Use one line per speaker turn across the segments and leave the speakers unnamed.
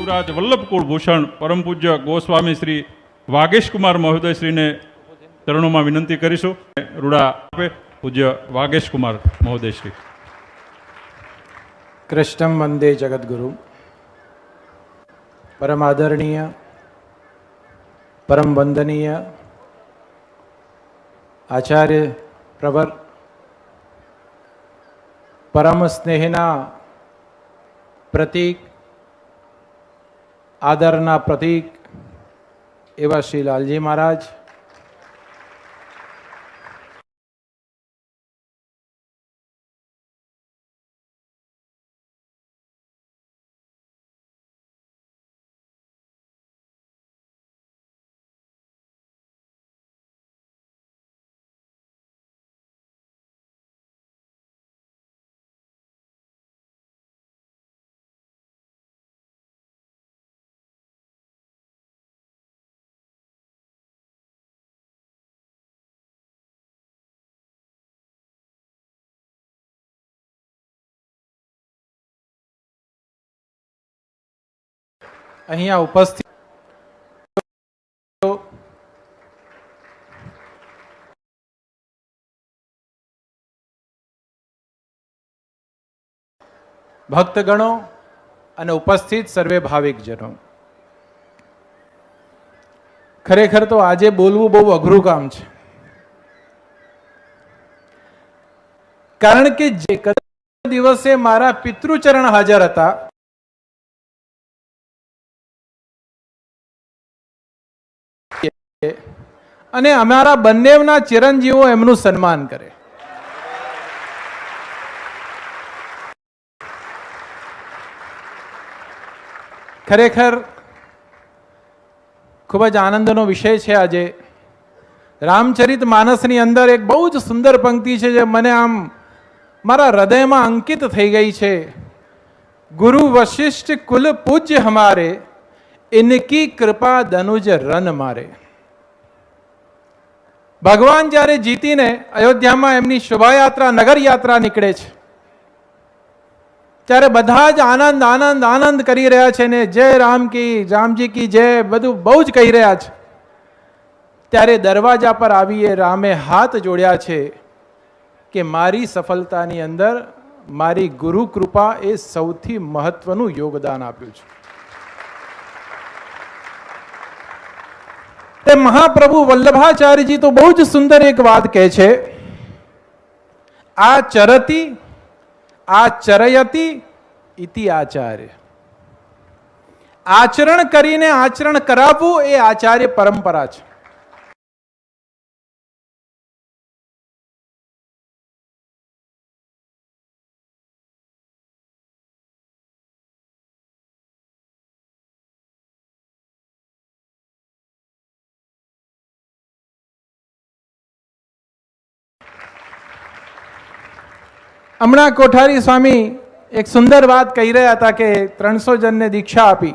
યુવરાજ વલ્લભકુળ ભૂષણ, પરમ પૂજ્ય ગોસ્વામી શ્રી વાગેશ કુમાર મહોદયશ્રીને ચરણોમાં વિનંતી કરીશું. રૂડા આપે પૂજ્ય વાગેશ કુમાર મહોદયશ્રી.
કૃષ્ણમ વંદે જગદગુરુ. પરમ આદરણીય, પરમ વંદનીય આચાર્ય પ્રવર, પરમ સ્નેહના પ્રતીક આદરના પ્રતીક એવા શ્રી લાલજી મહારાજ અહીંયા ઉપસ્થિત ભક્તગણો અને ઉપસ્થિત સર્વે ભાવિકજનો. ખરેખર તો આજે બોલવું બહુ અઘરું કામ છે. કારણ કે જે દિવસે મારા પિતૃચરણ હાજર હતા અને અમારા બંનેના ચિરંજીવો એમનું સન્માન કરે. ખરેખર ખૂબ જ આનંદનો વિષય છે આજે. રામચરિત માનસની અંદર એક બહુ જ સુંદર પંક્તિ છે જે મને આમ મારા હૃદયમાં અંકિત થઈ ગઈ છે. ગુરુ વશિષ્ઠ કુલ પૂજ્ય હમારે, ઇનકી કૃપા દનુજ રન મારે. ભગવાન જ્યારે જીતીને અયોધ્યામાં એમની શોભાયાત્રા નગર યાત્રા નીકળે છે, ત્યારે બધા જ આનંદ આનંદ આનંદ કરી રહ્યા છે ને જય રામ કી, રામજી કી જય, બધું બહુ જ કહી રહ્યા છે. ત્યારે દરવાજા પર આવીએ, રામે હાથ જોડ્યા છે કે મારી સફળતાની અંદર મારી ગુરુ કૃપા એ સૌથી મહત્વનું યોગદાન આપ્યું છે. તે મહાપ્રભુ વલ્લભાચાર્યજી તો બહુ જ સુંદર એક વાત કહે છે. આ ચરતી, આ ચરયતી ઇતિ આચાર્ય. આચરણ કરીને આચરણ કરાવવું એ આચાર્ય પરંપરા છે. હમણાં કોઠારી સ્વામી એક સુંદર વાત કહી રહ્યા હતા કે ત્રણસો જણને દીક્ષા આપી.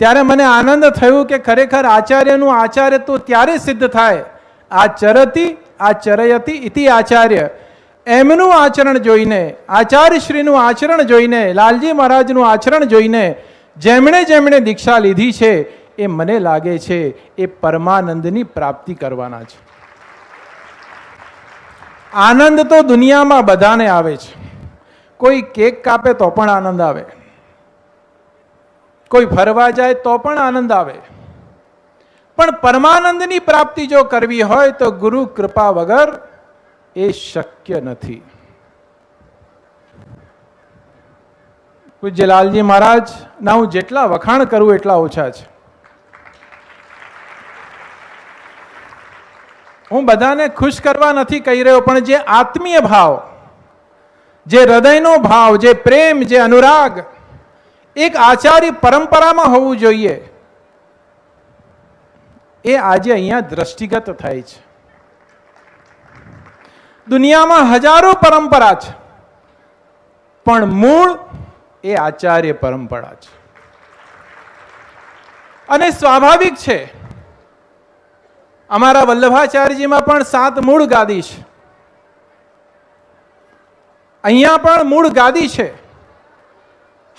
ત્યારે મને આનંદ થયું કે ખરેખર આચાર્યનું આચાર્ય તો ત્યારે સિદ્ધ થાય. આ ચરતી, આ ચરયતી ઇતિ આચાર્ય. એમનું આચરણ જોઈને, આચાર્યશ્રીનું આચરણ જોઈને, લાલજી મહારાજનું આચરણ જોઈને જેમણે જેમણે દીક્ષા લીધી છે, એ મને લાગે છે, એ પરમાનંદની પ્રાપ્તિ કરવાના છે. આનંદ તો દુનિયામાં બધાને આવે છે. કોઈ કેક કાપે તો પણ આનંદ આવે. કોઈ ફરવા જાય તો પણ આનંદ આવે. પણ પરમાનંદની પ્રાપ્તિ જો કરવી હોય તો ગુરુ કૃપા વગર એ શક્ય નથી. પૂજ્ય લાલજી મહારાજ, ના હું જેટલા વખાણ કરું એટલા ઓછા છે. હું બધાને ખુશ કરવા નથી કહી રહ્યો, પણ જે આત્મીય ભાવ, જે હૃદયનો ભાવ, જે પ્રેમ, જે અનુરાગ, એક આચાર્ય પરંપરામાં હોવું જોઈએ, એ આજે અહીંયા દ્રષ્ટિગત થાય છે. દુનિયામાં હજારો પરંપરા છે, પણ મૂળ એ આચાર્ય પરંપરા છે. અને સ્વાભાવિક છે અમારા વલ્લભાચાર્યજીમાં પણ સાત મૂળ ગાદી છે. અહીંયા પણ મૂળ ગાદી છે.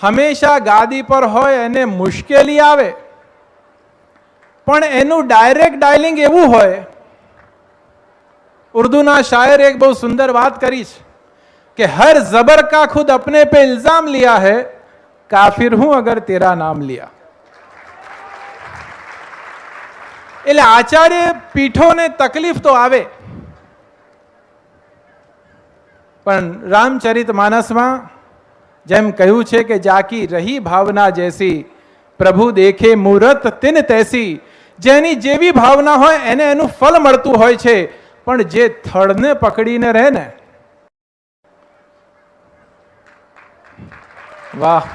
હંમેશા ગાદી પર હોય એને મુશ્કેલી આવે. પણ એનું ડાયરેક્ટ ડાયલિંગ એવું હોય, ઉર્દુના શાયરે એક બહુ સુંદર વાત કરી છે કે, હર જબર કા ખુદ અપને પે ઇલ્ઝામ લિયા હૈ, કાફિર હું અગર તેરા નામ લિયા. એટલે આચાર્ય પીઠોને તકલીફ તો આવે. પણ રામચરિત માનસમાં જેમ કહ્યું છે કે જાકી રહી ભાવના જેસી, પ્રભુ દેખે મુહૂર્ત તિન તેસી. જેની જેવી ભાવના હોય એને એનું ફળ મળતું હોય છે, પણ જે થડને પકડીને રહે ને વાહ.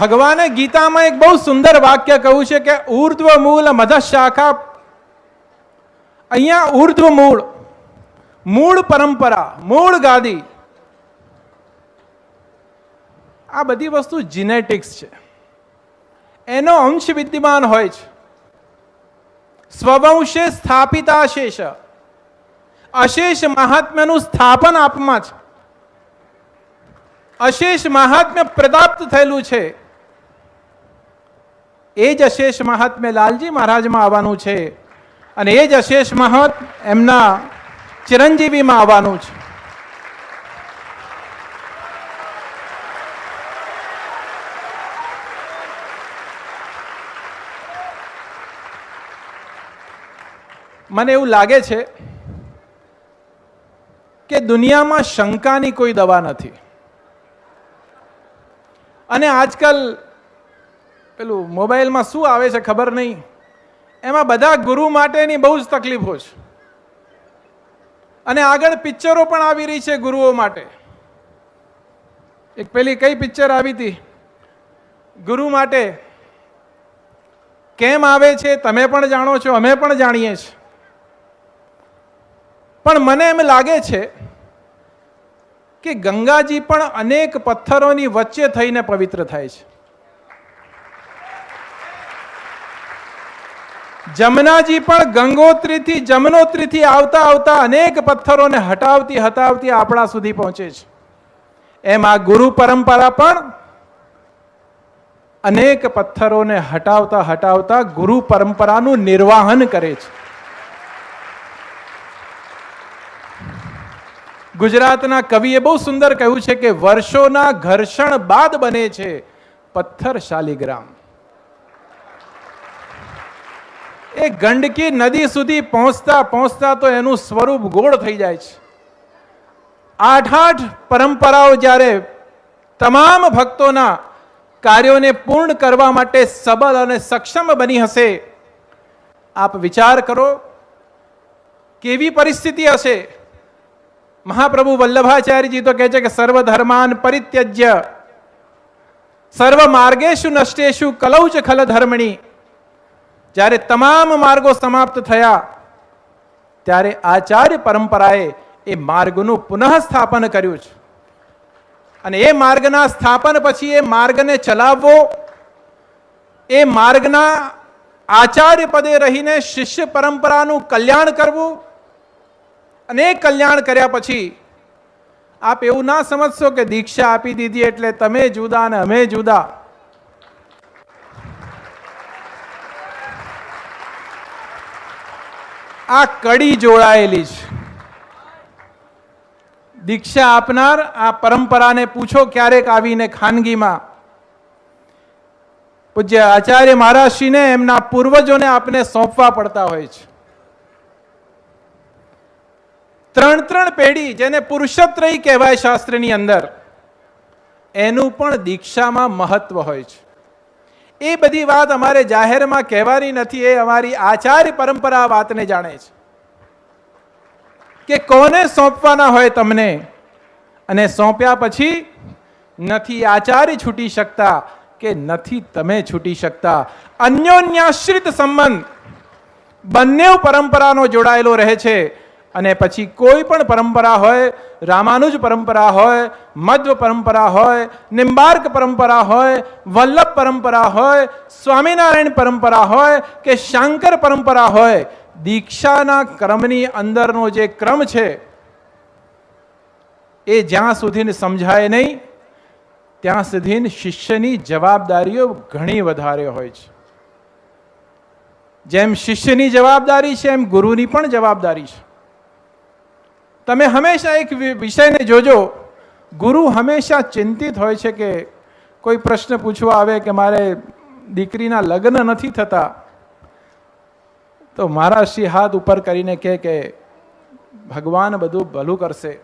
ભગવાને ગીતામાં એક બહુ સુંદર વાક્ય કહ્યું છે કે ઉર્ધ્વ મૂળ મધ શાખા અહીંયા ઉર્ધ્વ મૂળ મૂળ પરંપરા, મૂળ ગાદી. આ બધી વસ્તુ જીનેટિક્સ છે. એનો અંશ વિદ્યમાન હોય છે. સ્વવંશે સ્થાપિતા શેષ અશેષ મહાત્મ્યનું સ્થાપન આપમાં છે. અશેષ મહાત્મ્ય પ્રદાપ્ત થયેલું છે. એ જ અશેષ મહાત્મ્ય લાલજી મહારાજમાં આવવાનું છે. અને એ જ અશેષ મહત એમના ચિરંજીવીમાં આવવાનું છે. મને એવું લાગે છે કે દુનિયામાં શંકાની કોઈ દવા નથી. અને આજકાલ પેલું મોબાઈલમાં શું આવે છે ખબર નહીં. એમાં બધા ગુરુ માટેની બહુ જ તકલીફો છે. અને આગળ પિક્ચરો પણ આવી રહી છે ગુરુઓ માટે. એક પેલી કઈ પિક્ચર આવી હતી? ગુરુ માટે કેમ આવે છે તમે પણ જાણો છો, અમે પણ જાણીએ છીએ. પણ મને એમ લાગે છે કે ગંગાજી પણ અનેક પથ્થરોની વચ્ચે થઈને પવિત્ર થાય છે. જમનાજી પણ ગંગોત્રીથી, જમનોત્રીથી આવતા આવતા અનેક પથ્થરોને હટાવતી હટાવતી આપણા સુધી પહોંચે છે. એમ આ ગુરુ પરંપરા પણ અનેક પથ્થરોને હટાવતા હટાવતા ગુરુ પરંપરાનું નિર્વાહન કરે છે. ગુજરાતના કવિએ બહુ સુંદર કહ્યું છે કે, વર્ષોના ઘર્ષણ બાદ બને છે પથ્થર શાલિગ્રામ એ ગંડકી નદી સુધી પહોંચતા પહોંચતા તો એનું સ્વરૂપ ગોળ થઈ જાય છે. આઠ આઠ પરંપરાઓ જ્યારે તમામ ભક્તોના કાર્યોને પૂર્ણ કરવા માટે સબળ અને સક્ષમ બની હશે, આપ વિચાર કરો, કેવી પરિસ્થિતિ હશે? મહાપ્રભુ વલ્લભાચાર્યજી તો કહે છે કે સર્વ ધર્માન પરિત્યજ્ય સર્વ માર્ગેશુ નષ્ટેશુ કલૌચ ખલ ધર્મણી જ્યારે તમામ માર્ગો સમાપ્ત થયા, ત્યારે આચાર્ય પરંપરાએ એ માર્ગનું પુનઃ સ્થાપન કર્યું છે. અને એ માર્ગના સ્થાપન પછી એ માર્ગને ચલાવવો, એ માર્ગના આચાર્ય પદે રહીને શિષ્ય પરંપરાનું કલ્યાણ કરવું, અને એ કલ્યાણ કર્યા પછી આપ એવું ના સમજશો કે દીક્ષા આપી દીધી એટલે તમે જુદા અને અમે જુદા. આ કડી જોડાયેલી છે. દીક્ષા આપનાર આ પરંપરાને પૂછો ક્યારેક આવીને ખાનગીમાં. પૂજ્ય આચાર્ય મહારાજશ્રીને એમના પૂર્વજોને આપને સોંપવા પડતા હોય છે. ત્રણ ત્રણ પેઢી જેને પુરુષત્રય કહેવાય શાસ્ત્રની અંદર, એનું પણ દીક્ષામાં મહત્વ હોય છે. એ બધી વાત અમારે જાહેરમાં કહેવાની નથી, એ અમારી આચાર્ય પરંપરા વાતને જાણે છે. કે કોને સોંપવાના હોય તમને? અને સોંપ્યા પછી નથી આચાર્ય છૂટી શકતા કે નથી તમે છૂટી શકતા. અન્યોન્યાશ્રિત સંબંધ બંને પરંપરાનો જોડાયેલો રહે છે. અને પછી કોઈ પણ પરંપરા હોય, રામાનુજ પરંપરા હોય મધ્વ પરંપરા હોય, નિંબાર્ક પરંપરા હોય, વલ્લભ પરંપરા હોય, સ્વામિનારાયણ પરંપરા હોય કે શાંકર પરંપરા હોય, દીક્ષાના ક્રમની અંદરનો જે ક્રમ છે, એ જ્યાં સુધી સમજાય નહીં, ત્યાં સુધી શિષ્યની જવાબદારીઓ ઘણી વધારે હોય છે. જેમ શિષ્યની જવાબદારી છે, એમ ગુરુની પણ જવાબદારી છે. તમે હંમેશા એક વિષયને જોજો. ગુરુ હંમેશા ચિંતિત હોય છે કે કોઈ પ્રશ્ન પૂછવા આવે કે મારે દીકરીના લગ્ન નથી થતા. તો મારા શ્રી હાથ ઉપર કરીને કહે કે ભગવાન બધું ભલું કરશે.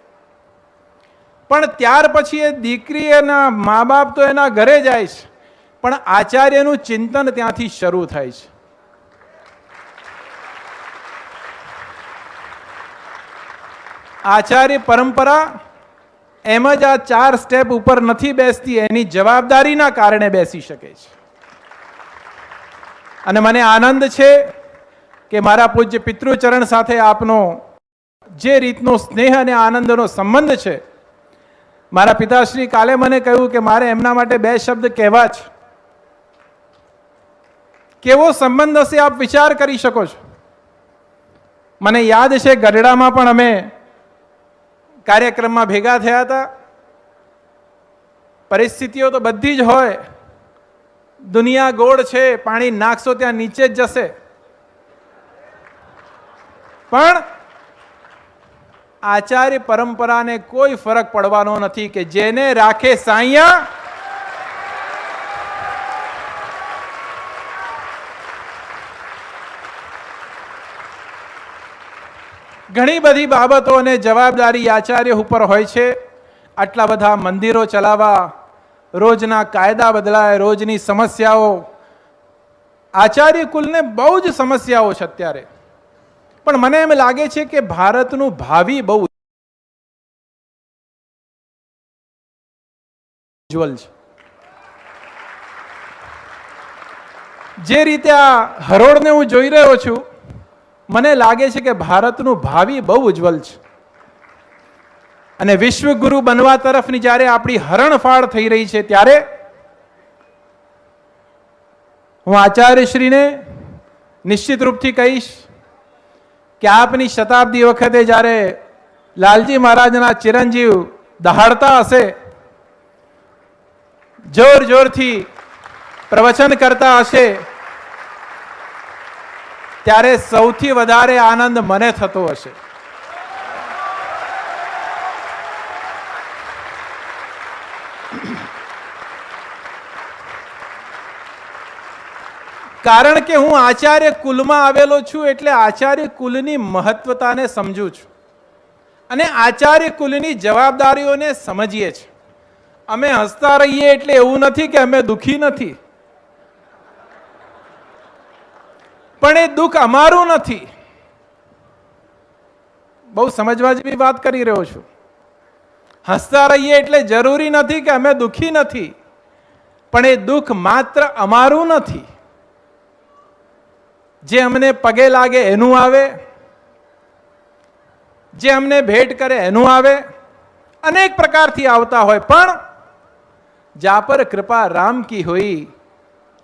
પણ ત્યાર પછી એ દીકરી એના મા બાપ તો એના ઘરે જાય છે. પણ આચાર્યનું ચિંતન ત્યાંથી શરૂ થાય છે. આચાર્ય પરંપરા એમ જ આ ચાર સ્ટેપ ઉપર નથી બેસતી, એની જવાબદારીના કારણે બેસી શકે છે. અને મને આનંદ છે કે મારા પૂજ્ય પિતૃચરણ સાથે આપનો જે રીતનો સ્નેહ અને આનંદનો સંબંધ છે, મારા પિતાશ્રી કાલે મને કહ્યું કે મારે એમના માટે બે શબ્દ કહેવા છે. કેવો સંબંધ હશે આપ વિચાર કરી શકો છો? મને યાદ છે ગઢડામાં પણ અમે કાર્યક્રમમાં ભેગા થયા હતા. પરિસ્થિતિઓ તો બધી જ હોય. દુનિયા ગોળ છે, પાણી નાખશો ત્યાં નીચે જ જશે. પણ આચાર્ય પરંપરાને કોઈ ફરક પડવાનો નથી કે જેને રાખે સાઅહીંયા ઘણી બધી બાબતો અને જવાબદારી આચાર્ય ઉપર હોય છે. આટલા બધા મંદિરો ચલાવવા, રોજના કાયદા બદલાય, રોજની સમસ્યાઓ. આચાર્ય કુલને બહુ જ સમસ્યાઓ છે અત્યારે. પણ મને એમ લાગે છે કે ભારતનું ભાવિ બહુ ઉજ્જવલ છે. જે રીતે આ હરોળને હું જોઈ રહ્યો છું મને લાગે છે કે ભારતનું ભાવિ બહુ ઉજ્જવલ છે. અને વિશ્વગુરુ બનવા તરફની જ્યારે આપણી હરણફાળ થઈ રહી છે ત્યારે હું આચાર્યશ્રીને નિશ્ચિત રૂપથી કહીશ કે આપની શતાબ્દી વખતે જ્યારે લાલજી મહારાજના ચિરંજીવ દહાડતા હશે, જોર જોરથી પ્રવચન કરતા હશે ત્યારે સૌથી વધારે આનંદ મને થતો હશે. કારણ કે હું આચાર્ય કુલમાં આવેલો છું એટલે આચાર્ય કુલની મહત્વતાને સમજું છું. અને આચાર્ય કુલની જવાબદારીઓને સમજીએ છીએ. અમે હસતા રહીએ એટલે એવું નથી કે અમે દુઃખી નથી. પણ એ દુઃખ અમારું નથી. બહુ સમજવા જેવી વાત કરી રહ્યો છું. હસતા રહીએ એટલે જરૂરી નથી કે અમે દુઃખી નથી. પણ એ દુઃખ માત્ર અમારું નથી. જે અમને પગે લાગે એનું આવે. જે અમને ભેટ કરે એનું આવે. અનેક પ્રકારથી આવતા હોય, પણ જા પર કૃપા રામ કી હોઈ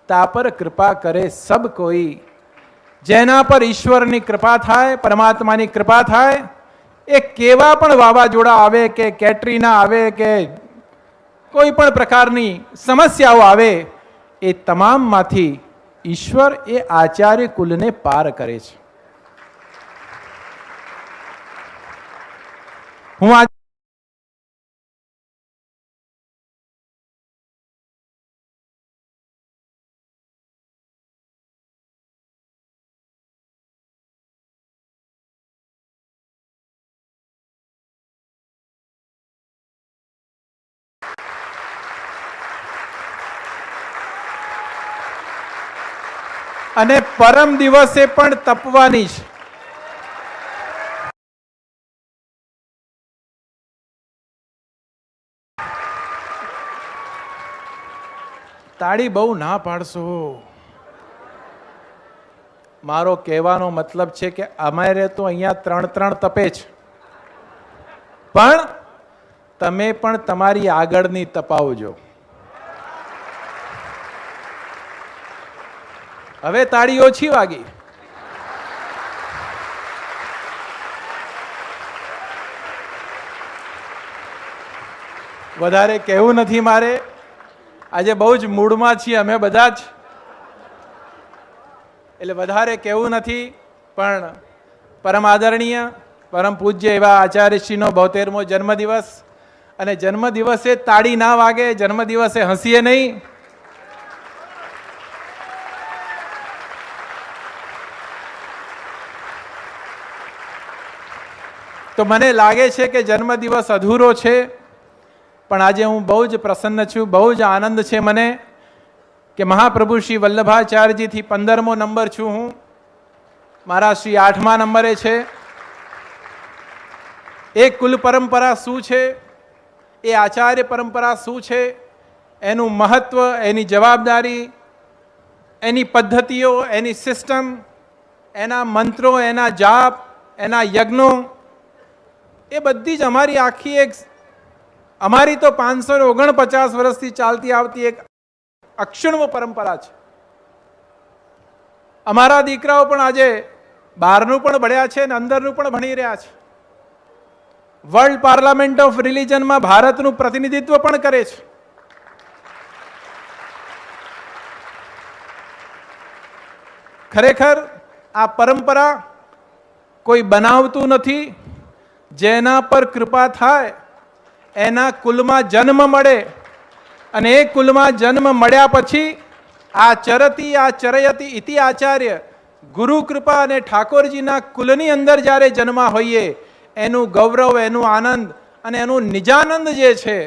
તા પર કૃપા કરે સબ કોઈ. જેના પર ઈશ્વરની કૃપા થાય, પરમાત્માની કૃપા થાય, એ કેવા પણ વાવાઝોડા આવે કે કેટરીના આવે કે કોઈ પણ પ્રકારની સમસ્યાઓ આવે, એ તમામમાંથી ઈશ્વર એ આચાર્ય કુલને પાર કરે છે. હું આ અને પરમ દિવસે પણ તપવાની છે. તાળી બહુ ના પાડશો. મારો કહેવાનો મતલબ છે કે અમારે તો અહીંયા ત્રણ ત્રણ તપે છે. પણ તમે પણ તમારી આગળની તપાવજો. હવે તાળી ઓછી વાગી. વધારે કહેવું નથી મારે. આજે બહુ જ મૂડમાં છીએ અમે બધા જ. એટલે વધારે કહેવું નથી, પણ પરમ આદરણીય, પરમ પૂજ્ય એવા આચાર્યશ્રીનો બોતેરમો જન્મદિવસ. અને જન્મદિવસે તાળી ના વાગે, જન્મદિવસે હસીએ નહીં. તો મને લાગે છે કે જન્મદિવસ અધૂરો છે, પણ આજે હું બહુ જ પ્રસન્ન છું, બહુ જ આનંદ છે મને કે મહાપ્રભુ શ્રી વલ્લભાચાર્યજીથી પંદરમો નંબર છું હું. મારા શ્રી આઠમા નંબરે છે. એ કુલ પરંપરા શું છે? એ આચાર્ય પરંપરા શું છે? એનું મહત્વ, એની જવાબદારી, એની પદ્ધતિઓ, એની સિસ્ટમ એના મંત્રો, એના જાપ, એના યજ્ઞો એ બધી જ અમારી આખી એક અમારી તો પાંચસો ને ઓગણપચાસ વર્ષથી ચાલતી આવતી એક અક્ષણવ પરંપરા છે. અમારા દીકરાઓ પણ આજે બહારનું પણ ભણ્યા છે અને અંદરનું પણ ભણી રહ્યા છે. વર્લ્ડ પાર્લામેન્ટ ઓફ રિલિજનમાં ભારતનું પ્રતિનિધિત્વ પણ કરે છે. ખરેખર આ પરંપરા કોઈ બનાવતું નથી જેના પર કૃપા થાય, એના કુલમાં જન્મ મળે. અને એ કુલમાં જન્મ મળ્યા પછી આ ચરતી, આ ચરયતી ઇતિ આચાર્ય ગુરુ કૃપા અને ઠાકોરજીના કુલની અંદર જ્યારે જન્મા હોઈએ, એનું ગૌરવ, એનું આનંદ અને એનું નિજાનંદ જે છે,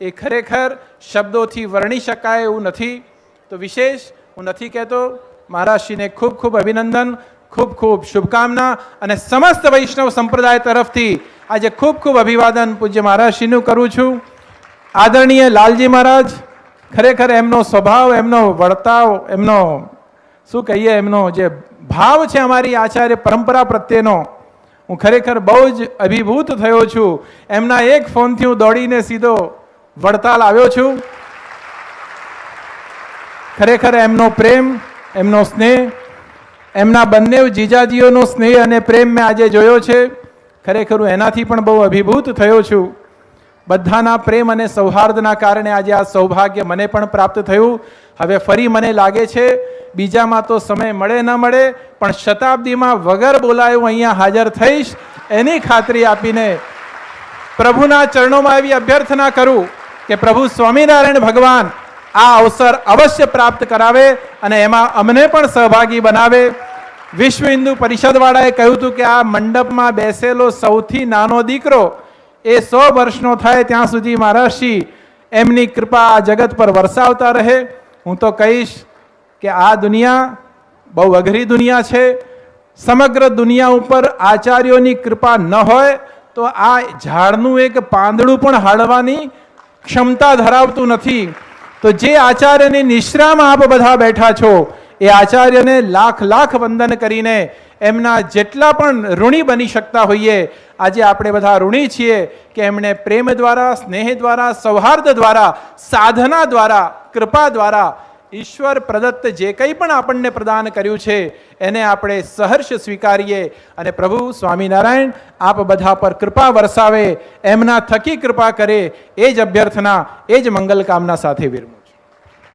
એ ખરેખર શબ્દોથી વર્ણી શકાય એવું નથી. તો વિશેષ, હું નથી કહેતો, મહારાજશ્રીને ખૂબ ખૂબ અભિનંદન. ખૂબ ખૂબ શુભકામના અને સમસ્ત વૈષ્ણવ સંપ્રદાય તરફથી આજે ખૂબ ખૂબ અભિવાદન પૂજ્ય મહારાજશ્રીનું કરું છું. આદરણીય લાલજી મહારાજ, ખરેખર એમનો સ્વભાવ, એમનો વર્તાવ, એમનો, શું કહીએ, એમનો જે ભાવ છે અમારી આચાર્ય પરંપરા પ્રત્યેનો, હું ખરેખર બહુ જ અભિભૂત થયો છું. એમના એક ફોનથી હું દોડીને સીધો વડતાલ આવ્યો છું. ખરેખર એમનો પ્રેમ, એમનો સ્નેહ એમના બંને જીજાજીઓનો સ્નેહ અને પ્રેમ મેં આજે જોયો છે. ખરેખર હું એનાથી પણ બહુ અભિભૂત થયો છું. બધાના પ્રેમ અને સૌહાર્દના કારણે આજે આ સૌભાગ્ય મને પણ પ્રાપ્ત થયું. હવે ફરી મને લાગે છે, બીજામાં તો સમય મળે ન મળે, પણ શતાબ્દીમાં વગર બોલાયું અહીંયા હાજર થઈશ એની ખાતરી આપીને પ્રભુના ચરણોમાં એવી અભ્યર્થના કરું કે પ્રભુ સ્વામિનારાયણ ભગવાન આ અવસર અવશ્ય પ્રાપ્ત કરાવે અને એમાં અમને પણ સહભાગી બનાવે. વિશ્વ હિન્દુ પરિષદવાળાએ કહ્યું હતું કે આ મંડપમાં બેસેલો સૌથી નાનો દીકરો એ સો વર્ષનો થાય ત્યાં સુધી મહારાષ્ટ્રી એમની કૃપા આ જગત પર વરસાવતા રહે. હું તો કહીશ કે આ દુનિયા બહુ અઘરી દુનિયા છે. સમગ્ર દુનિયા ઉપર આચાર્યોની કૃપા ન હોય તો આ ઝાડનું એક પાંદડું પણ હાડવાની ક્ષમતા ધરાવતું નથી. તો જે આચાર્યની નિશ્રામાં આપ બધા બેઠા છો, એ આચાર્યને લાખ લાખ વંદન કરીને એમના જેટલા પણ ઋણી બની શકતા હોઈએ, આજે આપણે બધા ઋણી છીએ કે એમણે પ્રેમ દ્વારા, સ્નેહ દ્વારા, સૌહાર્દ દ્વારા, સાધના દ્વારા, કૃપા દ્વારા ઈશ્વર પ્રદત્ત જે કંઈ પણ આપણને પ્રદાન કર્યું છે, એને આપણે સહર્ષ સ્વીકારીએ અને પ્રભુ સ્વામિનારાયણ, આપ બધા પર કૃપા વરસાવે, એમના થકી કૃપા કરે, એ જ અભ્યર્થના, એ જ મંગલ કામના સાથે વિરમું